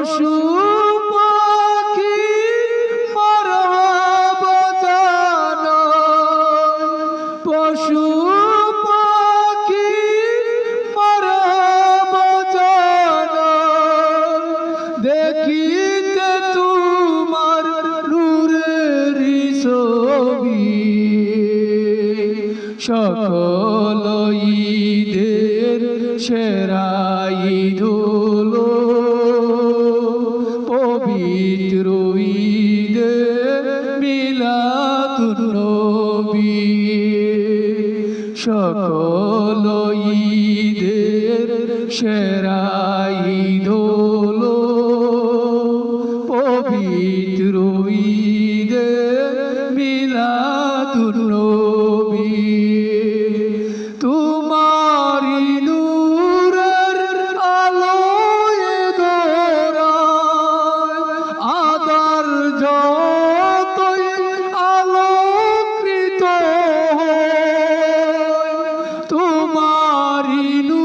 পশু পাখি জানায় পশু পাখি জানায় দেখিতে তোমার নূরের ছবি। সকল ঈদের সেরা ঈদ মিলাদুন্নবী সকল ঈদের সেরা তোমারি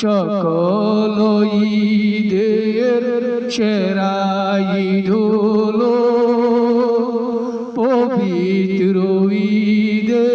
সকল ঈদের সেরা ঈদ হলো পবিত্র ঈদে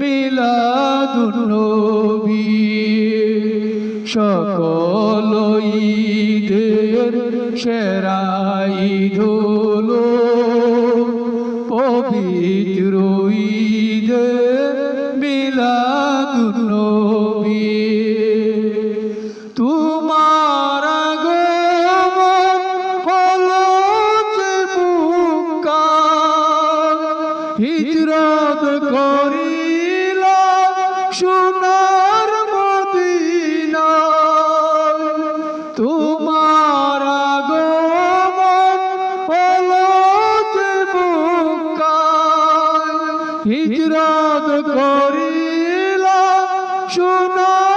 মিলাদুন্নবী সকল ঈদের সেরা ঈদ হলো পবিত্র ঈদে মিলাদুন্নবী হিজরত করিল সোনার মদিনা। তোমার আগমন হলো যে হিজরত করিল সোনার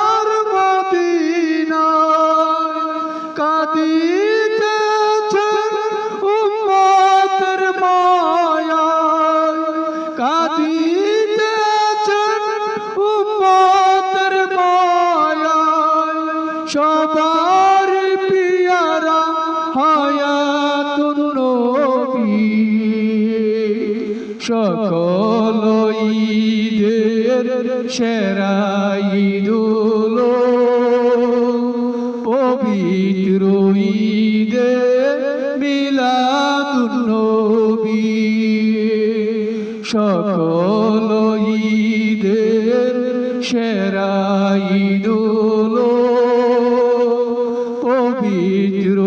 সকল ঈদের সেরা ঈদুল পবিত্র ঈদে মিলাদুন্নবী সকল ঈদের সেরা ঈদুল পবিত্র